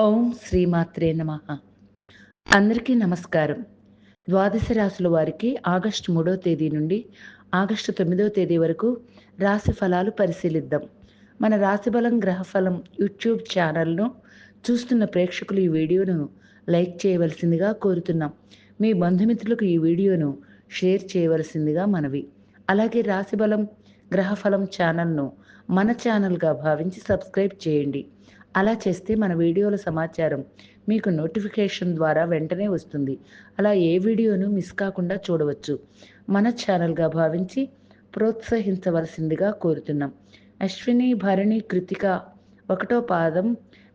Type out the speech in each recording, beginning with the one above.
ఓం శ్రీమాత్రే నమ. అందరికీ నమస్కారం. ద్వాదశ రాశుల వారికి ఆగస్టు మూడో తేదీ నుండి ఆగస్టు తొమ్మిదవ తేదీ వరకు రాశి ఫలాలు పరిశీలిద్దాం. మన రాశిఫలం గ్రహఫలం యూట్యూబ్ ఛానల్ను చూస్తున్న ప్రేక్షకులు ఈ వీడియోను లైక్ చేయవలసిందిగా కోరుతున్నాం. మీ బంధుమిత్రులకు ఈ వీడియోను షేర్ చేయవలసిందిగా మనవి. అలాగే రాశిఫలం గ్రహఫలం ఛానల్ను మన ఛానల్గా భావించి సబ్స్క్రైబ్ చేయండి. అలా చేస్తే మన వీడియోల సమాచారం మీకు నోటిఫికేషన్ ద్వారా వెంటనే వస్తుంది. అలా ఏ వీడియోను మిస్ కాకుండా చూడవచ్చు. మన ఛానల్గా భావించి ప్రోత్సహించవలసిందిగా కోరుతున్నాం. అశ్విని భరణి కృతిక ఒకటో పాదం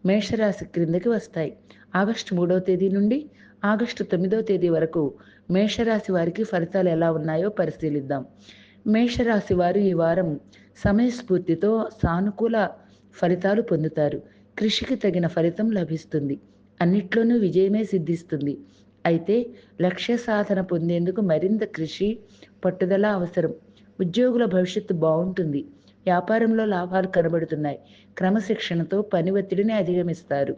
మేషరాశి క్రిందకి వస్తాయి. ఆగస్టు మూడవ తేదీ నుండి ఆగస్టు తొమ్మిదవ తేదీ వరకు మేషరాశి వారికి ఫలితాలు ఎలా ఉన్నాయో పరిశీలిద్దాం. మేషరాశి వారు ఈ వారం సమయస్ఫూర్తితో సానుకూల ఫలితాలు పొందుతారు. కృషికి తగిన ఫలితం లభిస్తుంది. అన్నిట్లోనూ విజయమే సిద్ధిస్తుంది. అయితే లక్ష్య సాధన పొందేందుకు మరింత కృషి పట్టుదల అవసరం. ఉద్యోగుల భవిష్యత్తు బాగుంటుంది. వ్యాపారంలో లాభాలు కనబడుతున్నాయి. క్రమశిక్షణతో పని ఒత్తిడిని అధిగమిస్తారు.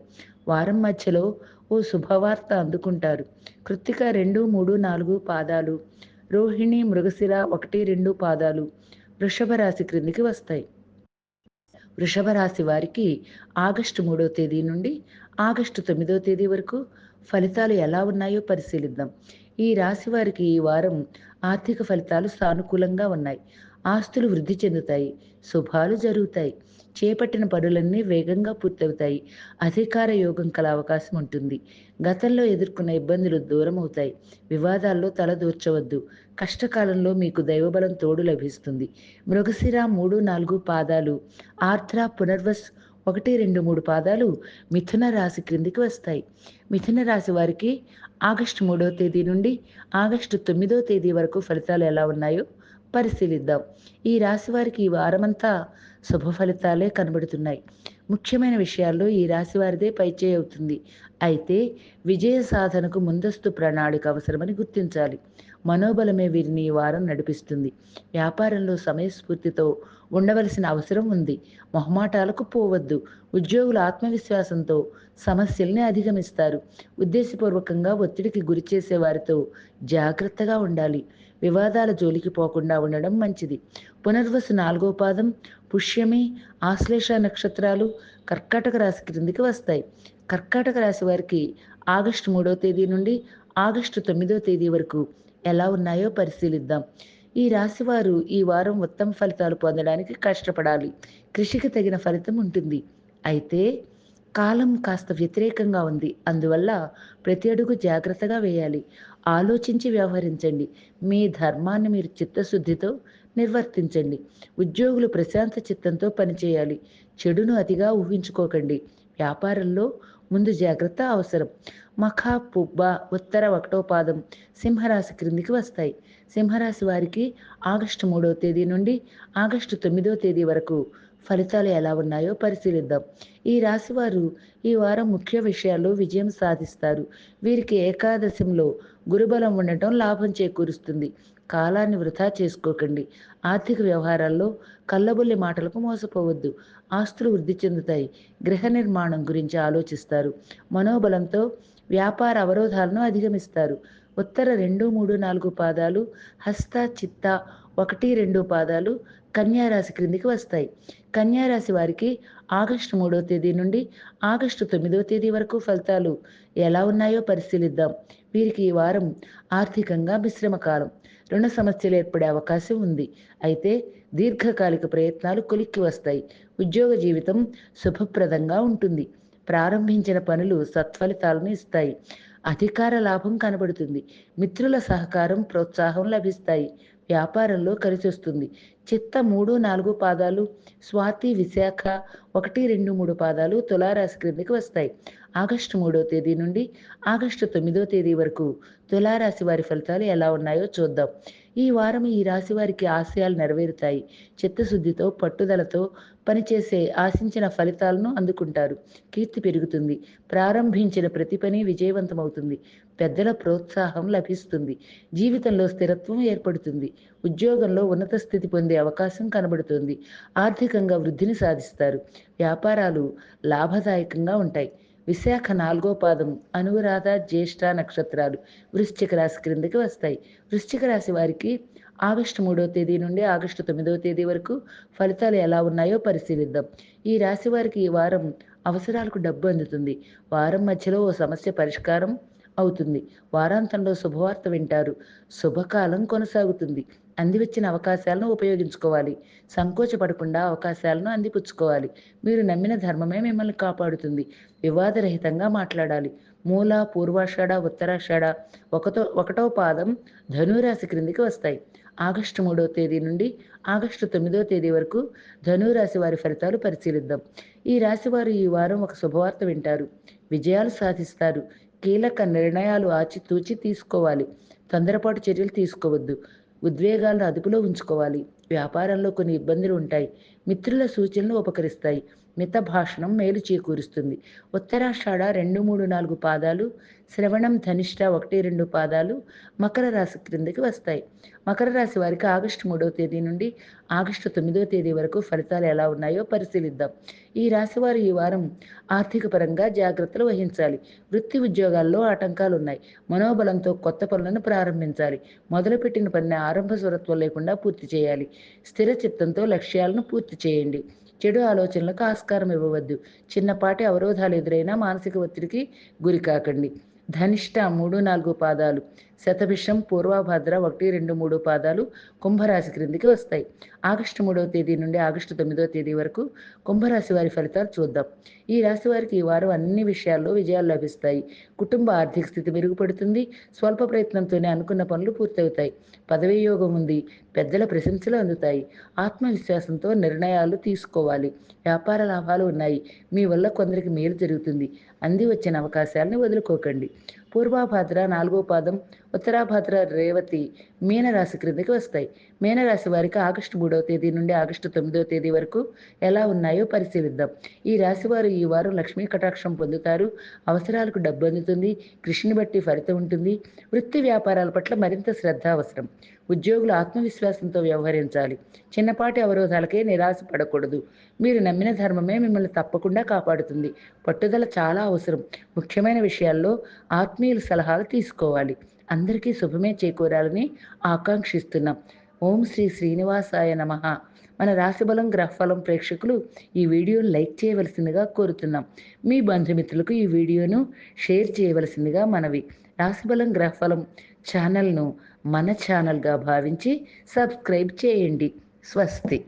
వారం మధ్యలో ఓ శుభవార్త అందుకుంటారు. కృత్తిక రెండు మూడు నాలుగు పాదాలు. రోహిణి మృగశిర ఒకటి రెండు పాదాలు. వృషభ రాశి క్రిందికి వస్తాయి. వృషభ రాశి వారికి ఆగస్టు మూడో తేదీ నుండి ఆగస్టు తొమ్మిదో తేదీ వరకు ఫలితాలు ఎలా ఉన్నాయో పరిశీలిద్దాం. ఈ రాశి వారికి ఈ వారం ఆర్థిక ఫలితాలు సానుకూలంగా ఉన్నాయి. ఆస్తులు వృద్ధి చెందుతాయి. శుభాలు జరుగుతాయి. చేపట్టిన పనులన్నీ వేగంగా పూర్తవుతాయి. అధికార యోగం కల అవకాశం ఉంటుంది. గతంలో ఎదుర్కొన్న ఇబ్బందులు దూరం అవుతాయి. వివాదాల్లో తలదూర్చవద్దు కష్టకాలంలో మీకు దైవబలం తోడు లభిస్తుంది. మృగశిర మూడు నాలుగు పాదాలు. ఆర్ద్ర పునర్వస్ ఒకటి రెండు మూడు పాదాలు మిథున రాశి క్రిందికి వస్తాయి. మిథున రాశి వారికి ఆగస్టు మూడవ తేదీ నుండి ఆగస్టు తొమ్మిదో తేదీ వరకు ఫలితాలు ఎలా ఉన్నాయో పరిశీలిద్దాం. ఈ రాశి వారికి ఈ వారమంతా శుభ ఫలితాలే కనబడుతున్నాయి. ముఖ్యమైన విషయాల్లో ఈ రాశి వారిదే పైచేయి అవుతుంది. అయితే విజయ సాధనకు ముందస్తు ప్రణాళిక అవసరమని గుర్తించాలి. మనోబలమే వీరిని ఈ వారం నడిపిస్తుంది. వ్యాపారంలో సమయస్ఫూర్తితో ఉండవలసిన అవసరం ఉంది. మొహమాటాలకు పోవద్దు. ఉద్యోగుల ఆత్మవిశ్వాసంతో సమస్యల్ని అధిగమిస్తారు. ఉద్దేశపూర్వకంగా ఒత్తిడికి గురి చేసే వారితో జాగ్రత్తగా ఉండాలి. వివాదాల జోలికి పోకుండా ఉండడం మంచిది. పునర్వసు నాలుగో పాదం పుష్యమి ఆశ్లేష నక్షత్రాలు కర్కాటక రాశి క్రిందికి వస్తాయి. కర్కాటక రాశి వారికి ఆగస్టు మూడో తేదీ నుండి ఆగస్టు తొమ్మిదో తేదీ వరకు ఎలా ఉన్నాయో పరిశీలిద్దాం. ఈ రాశి వారు ఈ వారం ఉత్తమ ఫలితాలు పొందడానికి కష్టపడాలి. కృషికి తగిన ఫలితం ఉంటుంది. అయితే కాలం కాస్త వ్యతిరేకంగా ఉంది. అందువల్ల ప్రతి అడుగు జాగ్రత్తగా వేయాలి. ఆలోచించి వ్యవహరించండి. మీ ధర్మాన్ని మీరు చిత్తశుద్ధితో నిర్వర్తించండి. ఉద్యోగులు ప్రశాంత చిత్తంతో పనిచేయాలి. చెడును అతిగా ఊహించుకోకండి. వ్యాపారంలో ముందు జాగ్రత్త అవసరం. మఖ పుబ్బ ఉత్తర ఒకటో పాదం సింహరాశి క్రిందికి వస్తాయి. సింహరాశి వారికి ఆగస్టు మూడవ తేదీ నుండి ఆగస్టు తొమ్మిదవ తేదీ వరకు ఫలితాలు ఎలా ఉన్నాయో పరిశీలిద్దాం. ఈ రాశి వారు ఈ వారం ముఖ్య విషయాల్లో విజయం సాధిస్తారు. వీరికి ఏకాదశంలో గురుబలం ఉండటం లాభం చేకూరుస్తుంది. కాలాన్ని వృధా చేసుకోకండి. ఆర్థిక వ్యవహారాల్లో కళ్ళబొల్లి మాటలకు మోసపోవద్దు. ఆస్తులు వృద్ధి చెందుతాయి. గృహ నిర్మాణం గురించి ఆలోచిస్తారు. మనోబలంతో వ్యాపార అవరోధాలను అధిగమిస్తారు. ఉత్తర రెండు మూడు నాలుగు పాదాలు హస్త చిత్త ఒకటి రెండు పాదాలు కన్యారాశి క్రిందికి వస్తాయి. కన్యారాశి వారికి ఆగస్టు మూడవ తేదీ నుండి ఆగస్టు తొమ్మిదవ తేదీ వరకు ఫలితాలు ఎలా ఉన్నాయో పరిశీలిద్దాం. వీరికి ఈ వారం ఆర్థికంగా మిశ్రమ కాలం రుణ సమస్యలు ఏర్పడే అవకాశం ఉంది. అయితే దీర్ఘకాలిక ప్రయత్నాలు కొలిక్కి వస్తాయి. ఉద్యోగ జీవితం శుభప్రదంగా ఉంటుంది. ప్రారంభించిన పనులు సత్ఫలితాలను ఇస్తాయి. అధికార లాభం కనబడుతుంది. మిత్రుల సహకారం ప్రోత్సాహం లభిస్తాయి. వ్యాపారంలో కలిసి వస్తుంది చిత్త మూడు నాలుగు పాదాలు స్వాతి విశాఖ ఒకటి రెండు మూడు పాదాలు తులారాశి క్రిందికి వస్తాయి. ఆగస్టు మూడో తేదీ నుండి ఆగస్టు తొమ్మిదో తేదీ వరకు తులారాశి వారి ఫలితాలు ఎలా ఉన్నాయో చూద్దాం. ఈ వారం ఈ రాశి వారికి ఆశయాలు నెరవేరుతాయి. చిత్తశుద్ధితో పట్టుదలతో పనిచేసే ఆశించిన ఫలితాలను అందుకుంటారు. కీర్తి పెరుగుతుంది. ప్రారంభించిన ప్రతి పని విజయవంతమవుతుంది. పెద్దల ప్రోత్సాహం లభిస్తుంది. జీవితంలో స్థిరత్వం ఏర్పడుతుంది. ఉద్యోగంలో ఉన్నత స్థితి పొందే అవకాశం కనబడుతుంది. ఆర్థికంగా వృద్ధిని సాధిస్తారు. వ్యాపారాలు లాభదాయకంగా ఉంటాయి. విశాఖ నాలుగో పాదము అనురాధ జ్యేష్ఠ నక్షత్రాలు వృశ్చిక రాశి క్రిందకి వస్తాయి. వృశ్చిక రాశి వారికి ఆగస్టు మూడవ తేదీ నుండి ఆగస్టు తొమ్మిదవ తేదీ వరకు ఫలితాలు ఎలా ఉన్నాయో పరిశీలిద్దాం. ఈ రాశి వారికి ఈ వారం అవసరాలకు డబ్బు అందుతుంది. వారం మధ్యలో ఓ సమస్య పరిష్కారం అవుతుంది. వారాంతంలో శుభవార్త వింటారు. శుభకాలం కొనసాగుతుంది. అందివచ్చిన అవకాశాలను ఉపయోగించుకోవాలి. సంకోచపడకుండా అవకాశాలను అందిపుచ్చుకోవాలి. మీరు నమ్మిన ధర్మమే మిమ్మల్ని కాపాడుతుంది. వివాదరహితంగా మాట్లాడాలి. మూల పూర్వాషాఢ ఉత్తరాషాఢ ఒకటో ఒకటో పాదం ధనురాశి క్రిందికి వస్తాయి. ఆగస్టు మూడో తేదీ నుండి ఆగస్టు తొమ్మిదో తేదీ వరకు ధనురాశి వారి ఫలితాలు పరిశీలిద్దాం. ఈ రాశి వారు ఈ వారం ఒక శుభవార్త వింటారు. విజయాలు సాధిస్తారు. కీలక నిర్ణయాలు ఆచితూచి తీసుకోవాలి. తొందరపాటు చర్యలు తీసుకోవద్దు. ఉద్వేగాలను అదుపులో ఉంచుకోవాలి. వ్యాపారంలో కొన్ని ఇబ్బందులు ఉంటాయి. మిత్రుల సూచనలు ఉపకరిస్తాయి. మిత భాషణం మేలు చేకూరుస్తుంది. ఉత్తరాషాఢ రెండు మూడు నాలుగు పాదాలు శ్రవణం ధనిష్ట ఒకటి రెండు పాదాలు మకర రాశి క్రిందకి వస్తాయి. మకర రాశి వారికి ఆగస్టు మూడవ తేదీ నుండి ఆగస్టు తొమ్మిదవ తేదీ వరకు ఫలితాలు ఎలా ఉన్నాయో పరిశీలిద్దాం. ఈ రాశి వారు ఈ వారం ఆర్థిక పరంగా జాగ్రత్తలు వహించాలి. వృత్తి ఉద్యోగాల్లో ఆటంకాలు ఉన్నాయి. మనోబలంతో కొత్త పనులను ప్రారంభించాలి. మొదలుపెట్టిన పనిని ఆరంభ స్వరత్వం లేకుండా పూర్తి చేయాలి. స్థిర చిత్తంతో లక్ష్యాలను పూర్తి చేయండి. చెడు ఆలోచనలకు ఆస్కారం ఇవ్వవద్దు. చిన్నపాటి అవరోధాలు ఎదురైనా మానసిక ఒత్తిడికి గురి కాకండి. ధనిష్ట మూడు నాలుగు పాదాలు. శతభిషం పూర్వభద్ర ఒకటి రెండు మూడు పాదాలు కుంభరాశి క్రిందికి వస్తాయి. ఆగస్టు మూడవ తేదీ నుండి ఆగస్టు తొమ్మిదవ తేదీ వరకు కుంభరాశి వారి ఫలితాలు చూద్దాం. ఈ రాశి వారికి ఈ వారం అన్ని విషయాల్లో విజయాలు లభిస్తాయి. కుటుంబ ఆర్థిక స్థితి మెరుగుపడుతుంది. స్వల్ప ప్రయత్నంతోనే అనుకున్న పనులు పూర్తవుతాయి. పదవీ యోగం ఉంది. పెద్దల ప్రశంసలు అందుతాయి. ఆత్మవిశ్వాసంతో నిర్ణయాలు తీసుకోవాలి. వ్యాపార లాభాలు ఉన్నాయి. మీ వల్ల కొందరికి మేలు జరుగుతుంది. అంది వచ్చిన అవకాశాలను వదులుకోకండి. పూర్వభాద్ర నాలుగో పాదం ఉత్తరాభాద్ర రేవతి మీనరాశి క్రిందకి వస్తాయి. మీనరాశి వారికి ఆగస్టు మూడవ తేదీ నుండి ఆగస్టు తొమ్మిదవ తేదీ వరకు ఎలా ఉన్నాయో పరిశీలిద్దాం. ఈ రాశి వారు ఈ వారం లక్ష్మీ కటాక్షం పొందుతారు. అవసరాలకు డబ్బు అందుతుంది. కృషిని బట్టి ఫలితం ఉంటుంది. వృత్తి వ్యాపారాల పట్ల మరింత శ్రద్ధ అవసరం. ఉద్యోగులు ఆత్మవిశ్వాసంతో వ్యవహరించాలి. చిన్నపాటి అవరోధాలకే నిరాశ పడకూడదు. మీరు నమ్మిన ధర్మమే మిమ్మల్ని తప్పకుండా కాపాడుతుంది. పట్టుదల చాలా అవసరం. ముఖ్యమైన విషయాల్లో ఆత్మీయుల సలహాలు తీసుకోవాలి. అందరికీ శుభమే చేకూరాలని ఆకాంక్షిస్తున్నాం. ఓం శ్రీ శ్రీనివాసాయ నమ. మన రాశిబలం గ్రహఫలం ప్రేక్షకులు ఈ వీడియోను లైక్ చేయవలసిందిగా కోరుతున్నాం. మీ బంధుమిత్రులకు ఈ వీడియోను షేర్ చేయవలసిందిగా మనవి. రాశిబలం గ్రహఫలం ఛానల్ను మన ఛానల్గా భావించి సబ్స్క్రైబ్ చేయండి. స్వస్తి.